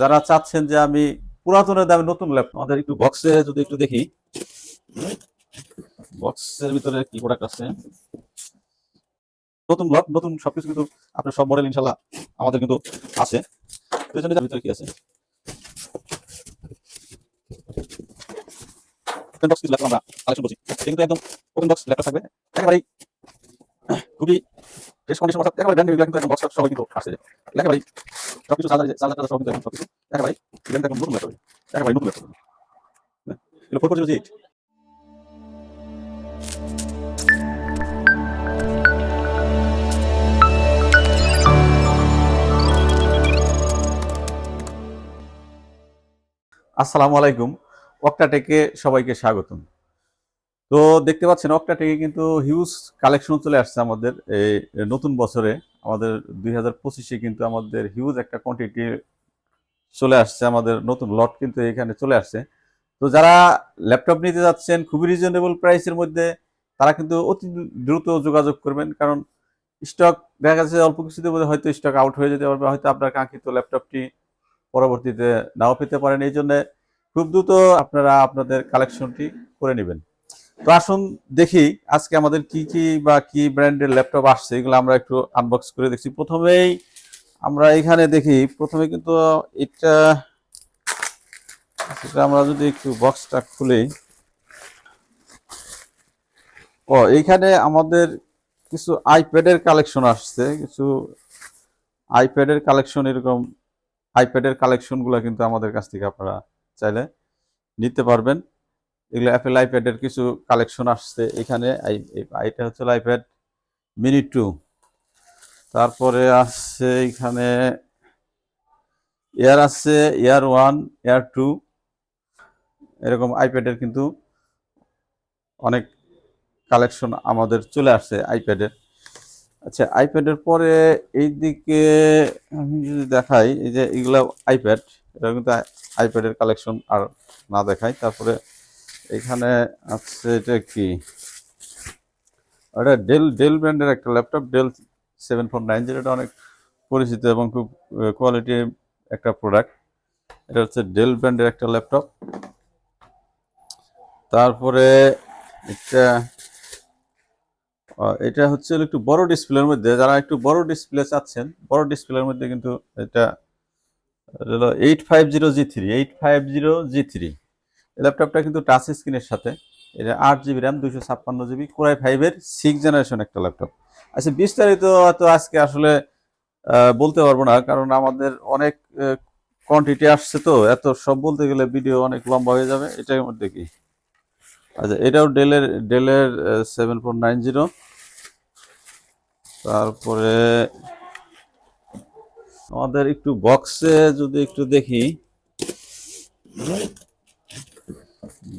যারা চাচ্ছেন যে আমি পুরাতনের দামে নতুন ল্যাপটপ আমাদের একটু বক্সে যদি একটু দেখি। বক্সের ভিতরে কি প্রোডাক্ট আছে? নতুন ব্লক নতুন সবকিছু কিন্তু আপনার সব মডেল ইনশাল্লাহ আমাদের কিন্তু আছে। জন্য এটার ভিতরে কি আছে? আমরা কালেকশন করছি। কিন্তু একদম ওপেন বক্স ল্যাপটপ থাকবে। একেবারেই খুবই এইট আসসালামু আলাইকুম। অক্টাটেকে সবাইকে স্বাগতম। তো দেখতে পাচ্ছেন অক্টাটেকে কিন্তু হিউজ কালেকশন চলে আসছে আমাদের এই নতুন বছরে। আমাদের দুই হাজার পঁচিশে কিন্তু আমাদের হিউজ একটা কোয়ান্টিটি চলে আসছে, আমাদের নতুন লট কিন্তু এখানে চলে আসছে। তো যারা ল্যাপটপ নিতে যাচ্ছেন, খুবই রিজনেবল প্রাইসের মধ্যে, তারা কিন্তু অতি দ্রুত যোগাযোগ করবেন। কারণ স্টক দেখা যাচ্ছে অল্প মধ্যে হয়তো স্টক আউট হয়ে যেতে পারবে, হয়তো আপনার কাঙ্ক্ষিত ল্যাপটপটি পরবর্তীতে নাও পেতে পারেন। এই জন্য খুব দ্রুত আপনারা আপনাদের কালেকশনটি করে নেবেন। তো আসুন দেখি আজকে আমাদের কি কি বা কি ব্র্যান্ডের ল্যাপটপ আসছে, এগুলো আমরা একটু আনবক্স করে দেখছি। প্রথমেই আমরা এখানে দেখি, প্রথমে কিন্তু এটা আমরা যদি একটু বক্সটা খুলি। ও এইখানে আমাদের কিছু আইপ্যাডের কালেকশন আসছে, কিছু আইপ্যাডের কালেকশন এরকম আইপ্যাডের কালেকশনগুলো কিন্তু আমাদের কাছ থেকে আপনারা চাইলে নিতে পারবেন। এগুলো অ্যাপেল আইপ্যাডের কিছু কালেকশন আসছে। এখানে এটা হচ্ছে আইপ্যাড মিনি টু তারপরে আসছে এখানে এয়ার আসছে এয়ার ওয়ান এয়ার টু এরকম আইপ্যাডের কিন্তু অনেক কালেকশন আমাদের চলে আসছে আইপ্যাডের আচ্ছা আইপ্যাডের পরে এই দিকে আমি যদি দেখাই, এই যে এগুলো আইপ্যাড এটা কিন্তু আইপ্যাডের কালেকশন আর না দেখাই তারপরে এখানে আছে এটা কি? এটা ডেল ডেল ব্র্যান্ডের একটা laptop Dell seven four nine জিরোটা অনেক পরিচিত এবং খুব কোয়ালিটি একটা প্রোডাক্ট এটা হচ্ছে ডেল ব্র্যান্ডের একটা ল্যাপটপ তারপরে এটা এটা হচ্ছে একটু বড় ডিসপ্লের মধ্যে, যারা একটু বড় ডিসপ্লে চাচ্ছেন, বড় ডিসপ্লের মধ্যে কিন্তু এটা eight five zero G three eight five zero G three ল্যাপটপটা কিন্তু টাচ স্ক্রিনের সাথে। এটা আট জিবি র্যাম দুশো ছাপ্পান্ন জিবি কোরাই ফাইভের সিক্স জেনারেশন একটা ল্যাপটপ আচ্ছা বিস্তারিত তো আজকে আসলে বলতে পারব না, কারণ আমাদের অনেক কোয়ান্টিটি আসছে তো, এত সব বলতে গেলে ভিডিও অনেক লম্বা হয়ে যাবে, এটার মধ্যে কি? আচ্ছা এটাও ডেলের ডেলের সেভেন ফোর নাইন জিরো তারপরে, আমাদের একটু বক্সে যদি একটু দেখি।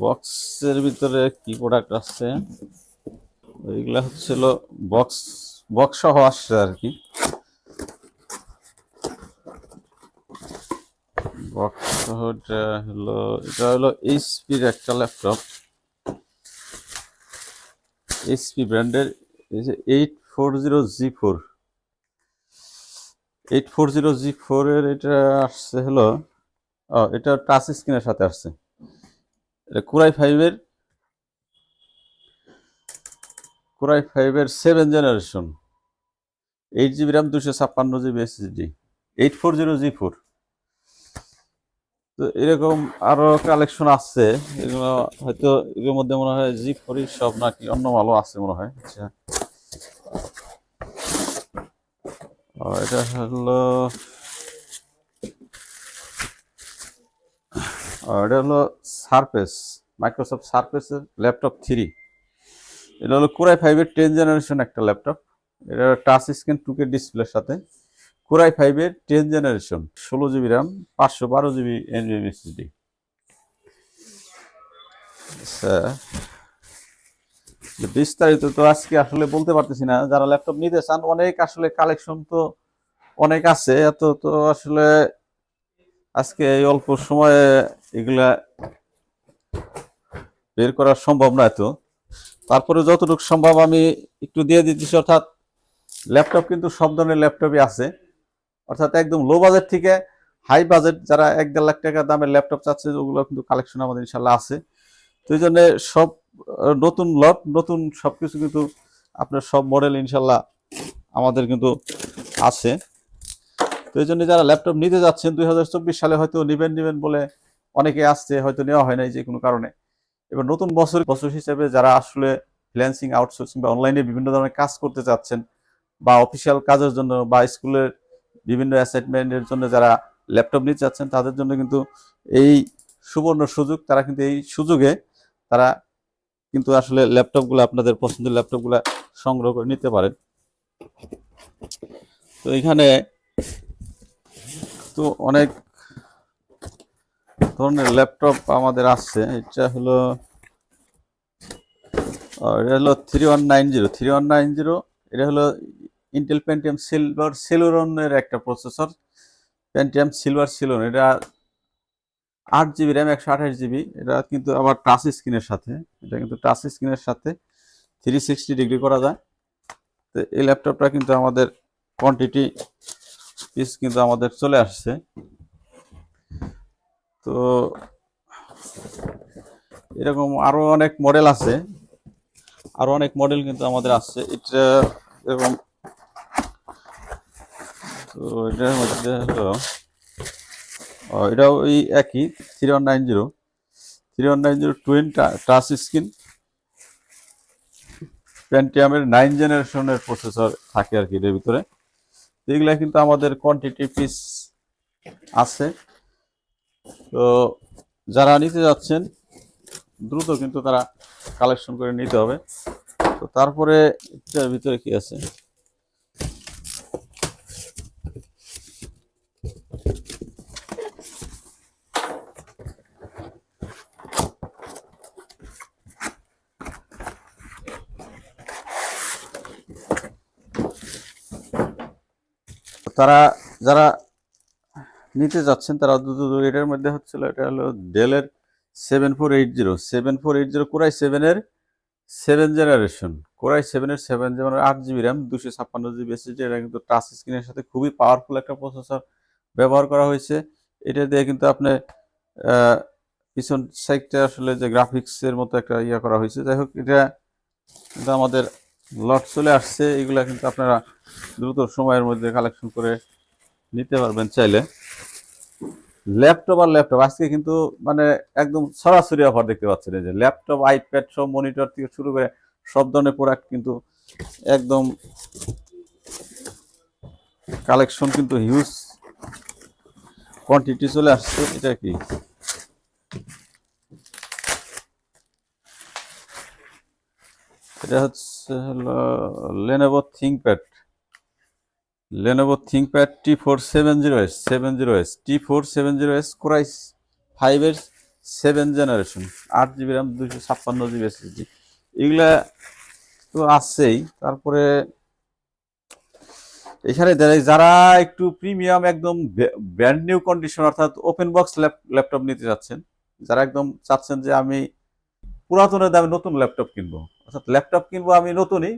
বক্সের ভিতরে কি প্রোডাক্ট আসছে ওইগুলা হচ্ছিল বক্স বক্স সহ আসছে আর কি। বক্স হলো, এটা হলো এইচপির একটা ল্যাপটপ এইচপি ব্র্যান্ডের এই যে eight four zero G four eight four zero G ফোরের এটা আসছে হলো এটা টাচ স্ক্রিনের সাথে আসছে। এটা কুরাই ফাইভের কুরাই ফাইভের seven generation eight GB RAM দুশো ছাপ্পান্ন GB S SSD eight four zero G four তো এরকম আরও কালেকশন আছে, এগুলো হয়তো এগুলোর মধ্যে মনে হয় জি ফোরই সব নাকি অন্য ভালো আছে মনে হয়। আচ্ছা। এটা হলো এটা হলো সারফেস মাইক্রোসফট সারফেসের ল্যাপটপ থ্রি এটা হলো কোরাই ফাইভের টেন জেনারেশন একটা ল্যাপটপ এটা টাচ স্ক্রিন টুকে ডিসপ্লের সাথে। কোরাই ফাইভের টেন জেনারেশন ষোলো জিবি র্যাম পাঁচশো বারো জিবি এনভিএম এসএসডি বিস্তারিত তো আজকে আসলে বলতে পারতেছি না। যারা ল্যাপটপ নিতে চান, অনেক আসলে কালেকশন তো অনেক আছে। এত তো আসলে আজকে এই অল্প সময়ে এগুলা বের করা সম্ভব না এত। তারপরে যতটুকু সম্ভব আমি একটু দিয়ে দিতেছি, অর্থাৎ ল্যাপটপ কিন্তু সব ধরনের ল্যাপটপই আছে। অর্থাৎ একদম লো বাজেট থেকে হাই বাজেট যারা এক দেড় লাখ টাকা দামের ল্যাপটপ চাচ্ছে, ওগুলো কিন্তু কালেকশন আমাদের ইনশাল্লাহ আছে। তো এই জন্য সব নতুন লট নতুন সব কিছু কিন্তু আপনার সব মডেল ইনশাল্লাহ আমাদের কিন্তু আছে। তো এই জন্য যারা ল্যাপটপ নিতে যাচ্ছেন, দুই হাজার চব্বিশ সালে হয়তো নিবেন নিবেন বলে অনেকে আসছে, হয়তো নেওয়া হয় নাই যে কোনো কারণে। এবার নতুন বছর বছর হিসেবে যারা আসলে ফ্রিল্যান্সিং আউটসোর্সিং বা অনলাইনে বিভিন্ন ধরনের কাজ করতে চাচ্ছেন বা অফিসিয়াল কাজের জন্য বা স্কুলের বিভিন্ন অ্যাসাইনমেন্টের জন্য যারা ল্যাপটপ নিতে চাচ্ছেন, তাদের জন্য কিন্তু এই সুবর্ণ সুযোগ, তারা কিন্তু এই সুযোগে তারা কিন্তু আসলে ল্যাপটপগুলো আপনাদের পছন্দের ল্যাপটপগুলো সংগ্রহ করে নিতে পারেন। তো এখানে তো অনেক ধরনের ল্যাপটপ আমাদের আসছে। এটা হলো এটা হলো three one nine zero three one nine zero এটা হলো ইন্টেল পেন্টিয়াম সিলভার সিলোরনের একটা প্রসেসর পেন্টিয়াম সিলভার সিলোন এটা আট জিবি র্যাম একশো আঠাশ জিবি এটা কিন্তু আবার টাচ স্ক্রিনের সাথে, এটা কিন্তু টাচ স্ক্রিনের সাথে থ্রি সিক্সটি ডিগ্রি করা যায়। তো এই ল্যাপটপটা কিন্তু আমাদের কোয়ান্টিটি পিস কিন্তু আমাদের চলে আসছে। তো এরকম আরও অনেক মডেল আছে। আরও অনেক মডেল কিন্তু আমাদের আসছে। এটা এরকম তো এটার মধ্যে হলো এটাও ওই একই three one nine zero three one nine zero Twain touch screen প্যান্টিয়ামের নাইন জেনারেশনের প্রসেসর থাকে আর কি এর ভিতরে। এগুলা কিন্তু আমাদের কোয়ান্টিটি পিস আছে। তো যারা নিতে যাচ্ছেন, দ্রুত কিন্তু তারা কালেকশন করে নিতে হবে। তো তারপরে এটার ভিতরে কি আছে? তারা যারা নিতে যাচ্ছেন, তারা এটার মধ্যে হচ্ছিল, এটা হলো ডেলের seven four eight zero seven four eight zero core i সেভেনের সেভেন জেনারেশন কোরাই সেভেনের সেভেন যেমন আট জিবি র্যাম দুশো ছাপ্পান্ন জিবি এসএসডি এটা কিন্তু টাচ স্ক্রিনের সাথে খুবই পাওয়ারফুল একটা প্রসেসর ব্যবহার করা হয়েছে। এটা দিয়ে কিন্তু আপনি পিছন সাইডটা আসলে যে গ্রাফিক্সের মতো একটা ইয়া করা হয়েছে। যাই হোক, এটা কিন্তু আমাদের লট চলে আসছে। এগুলা কিন্তু আপনারা দ্রুত সময়ের মধ্যে কালেকশন করে নিতে পারবেন চাইলে। ল্যাপটপ আর ল্যাপটপ, আজকে কিন্তু মানে একদম সরাসরি অফার দেখতে পাচ্ছেন যে ল্যাপটপ আইপ্যাড সব মনিটর থেকে শুরু করে সব ধরনের প্রোডাক্ট কিন্তু একদম কালেকশন কিন্তু হিউজ কোয়ান্টিটি চলে আসছে। এটা কি? এটা হচ্ছে হলো Lenovo ThinkPad Lenovo ThinkPad T four seven zero S seven zero S T four seven zero S কোরাইস ফাইভের সেভেন জেনারেশন আট জিবি র্যাম দুশো ছাপ্পান্ন জিবি এসএসডি এগুলা তো আসছেই তারপরে এখানে যারা- একটু প্রিমিয়াম একদম ব্র্যান্ড নিউ কন্ডিশন অর্থাৎ ওপেন বক্স ল্যাপটপ নিতে যাচ্ছেন যারা একদম চাচ্ছেন যে আমি পুরাতনের দামে নতুন ল্যাপটপ কিনবো, অর্থাৎ ল্যাপটপ কিনবো আমি নতুনই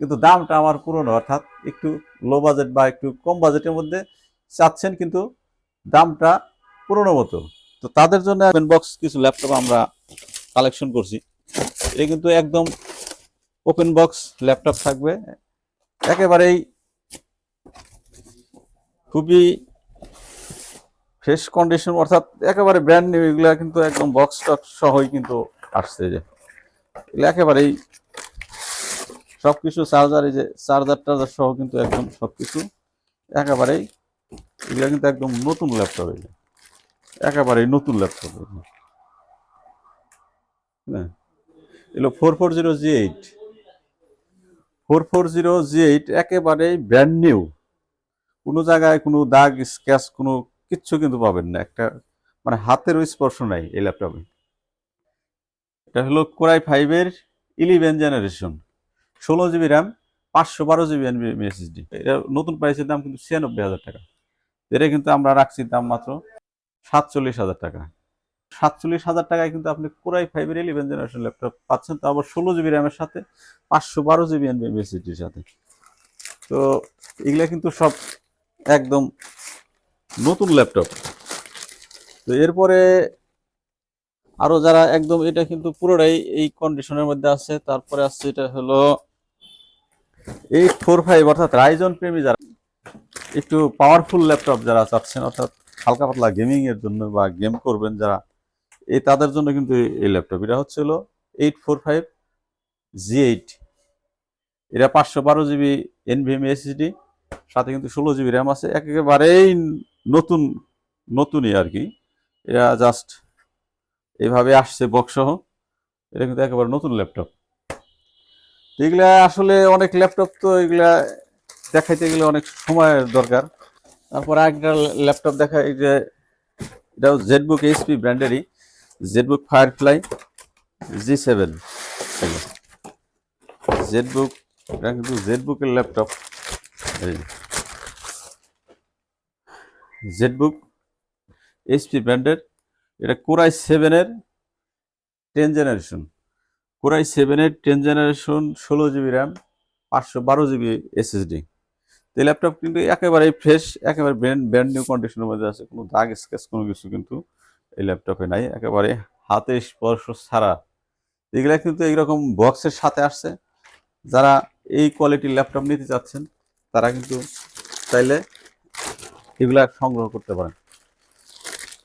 কিন্তু দামটা আমার পুরনো, অর্থাৎ একটু লো বাজেট বা একটু কম বাজেটের মধ্যে চাচ্ছেন কিন্তু দামটা পুরনো মতো। তো তাদের জন্য বক্স কিছু ল্যাপটপ আমরা কালেকশন করছি। এটা কিন্তু একদম ওপেন বক্স ল্যাপটপ থাকবে। একেবারেই খুবই ফ্রেশ কন্ডিশন অর্থাৎ একেবারে ব্র্যান্ড নিউ এগুলো কিন্তু একদম বক্স টক সহই কিন্তু আসছে। যে এগুলো একেবারেই সবকিছু চার্জার এই যে চার্জার টার্জার সহ কিন্তু একদম সবকিছু। একেবারেই এগুলো কিন্তু একদম নতুন ল্যাপটপ যে। একেবারেই নতুন ল্যাপটপ হ্যাঁ। এগুলো four four zero G eight four four zero G eight একেবারেই ব্র্যান্ড নিউ কোনো জায়গায় কোনো দাগ স্ক্যাচ কোনো কিচ্ছু কিন্তু পাবেন না। একটা মানে হাতেরও স্পর্শ নাই এই ল্যাপটপে এটা হলো কোরাই ফাইভের ইলেভেন জেনারেশন ষোলো জিবি র্যাম পাঁচশো বারো জিবি এনবি এসএসডি এটা নতুন প্রাইসের দাম কিন্তু ছিয়ানব্বই হাজার টাকা। এটা কিন্তু আমরা রাখছি দাম মাত্র সাতচল্লিশ হাজার টাকা। সাতচল্লিশ হাজার টাকায় কিন্তু আপনি কোরাই ফাইভের ইলেভেন জেনারেশন ল্যাপটপ পাচ্ছেন, তো আবার ষোলো জিবি র্যামের সাথে পাঁচশো বারো জিবি এনবি এসএসডির সাথে। তো এগুলা কিন্তু সব একদম নতুন ল্যাপটপ তো এরপরে আরও যারা একদম এটা কিন্তু পুরোটাই এই কন্ডিশনের মধ্যে আছে, তারপরে আসছে এটা হলো এইট ফোর ফাইভ অর্থাৎ রাইজন প্রেমী যারা, একটু পাওয়ারফুল ল্যাপটপ যারা চাচ্ছেন, অর্থাৎ হালকা পাতলা গেমিং এর জন্য বা গেম করবেন যারা, এই তাদের জন্য কিন্তু এই- ল্যাপটপ এটা হচ্ছে হলো eight four five G eight এটা পাঁচশো বারো জিবি এনভিএম এসএসডি সাথে কিন্তু ষোলো জিবি র্যাম আছে, একেবারেই নতুন, নতুনই আর কি এটা জাস্ট এইভাবে আসছে বক্স সহ। এটা কিন্তু একেবারে নতুন ল্যাপটপ এগুলা আসলে অনেক ল্যাপটপ তো এগুলা দেখাইতে গেলে অনেক সময়ের দরকার। তারপর একটা ল্যাপটপ দেখা এই যে, এটাও ZBook HP ব্র্যান্ডেরই ZBook Firefly G seven ZBook এটা কিন্তু জেডবুকের ল্যাপটপ জেডবুক এইচপি ব্র্যান্ডের এটা কোরাই সেভেনের টেন জেনারেশন কোরাই সেভেনের টেন জেনারেশন ষোলো জিবি র্যাম, পাঁচশো বারো জিবি এসএসডি। এই ল্যাপটপ কিন্তু একেবারেই ফ্রেশ একেবারে ব্র্যান্ড ব্র্যান্ড নিউ কন্ডিশনের মধ্যে আছে। কোনো দাগ স্কেচ কোনো কিছু কিন্তু এই ল্যাপটপে নাই। একেবারে হাতে স্পর্শ ছাড়া। এগুলা কিন্তু এইরকম বক্সের সাথে আসছে। যারা এই কোয়ালিটির ল্যাপটপ নিতে চাচ্ছেন, তারা কিন্তু চাইলে এগুলা সংগ্রহ করতে পারেন।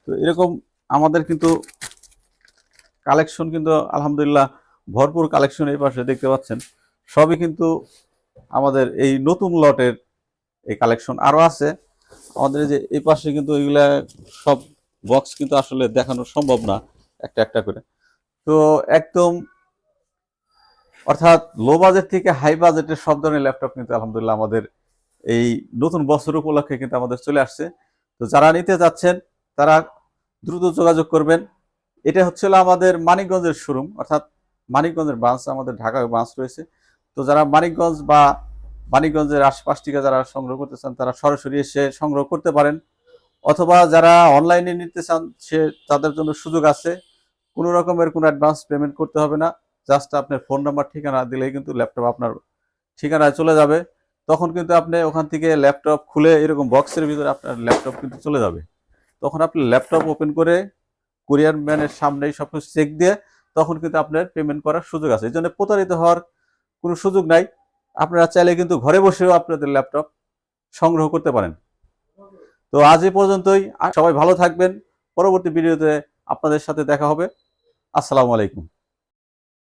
তো এরকম আমাদের কিন্তু কালেকশন কিন্তু আলহামদুলিল্লাহ ভরপুর কালেকশন এই পাশে দেখতে পাচ্ছেন। সবই কিন্তু আমাদের এই নতুন লটের এই কালেকশন আরও আছে। আমাদের যে এই পাশে কিন্তু এগুলা সব বক্স কিন্তু আসলে দেখানো সম্ভব না একটা একটা করে। তো একদম অর্থাৎ লো বাজেট থেকে হাই বাজেটের সব ধরনের ল্যাপটপ কিন্তু আলহামদুলিল্লাহ আমাদের এই নতুন বছর উপলক্ষে কিন্তু আমাদের চলে আসছে। তো যারা নিতে যাচ্ছেন, তারা দ্রুত যোগাযোগ করবেন। এটা হচ্ছে হলো আমাদের মানিকগঞ্জের শোরুম অর্থাৎ মানিকগঞ্জের ব্রাঞ্চ আমাদের ঢাকায় ব্রাঞ্চ রয়েছে। তো যারা মানিকগঞ্জ বা মানিকগঞ্জের আশপাশ থেকে যারা সংগ্রহ করতে চান, তারা সরাসরি এসে সংগ্রহ করতে পারেন। অথবা যারা অনলাইনে নিতে চান, সে তাদের জন্য সুযোগ আছে। কোনো রকমের কোনো অ্যাডভান্স পেমেন্ট করতে হবে না। জাস্ট আপনার ফোন নাম্বার ঠিকানা দিলেই কিন্তু ল্যাপটপ আপনার ঠিকানায় চলে যাবে। তখন কিন্তু আপনি ওখান থেকে ল্যাপটপ খুলে এরকম বক্সের ভিতরে আপনার ল্যাপটপ কিন্তু চলে যাবে। তখন আপনি ল্যাপটপ ওপেন করে কুরিয়ার ম্যানের সামনেই সব কিছু চেক দিয়ে তখন কিন্তু আপনার পেমেন্ট করার সুযোগ আছে। এই জন্য প্রতারিত হওয়ার কোনো সুযোগ নাই। আপনারা চাইলে কিন্তু ঘরে বসেও আপনাদের ল্যাপটপ সংগ্রহ করতে পারেন। তো আজ এ পর্যন্তই। সবাই ভালো থাকবেন। পরবর্তী ভিডিওতে আপনাদের সাথে দেখা হবে। আসসালামু আলাইকুম।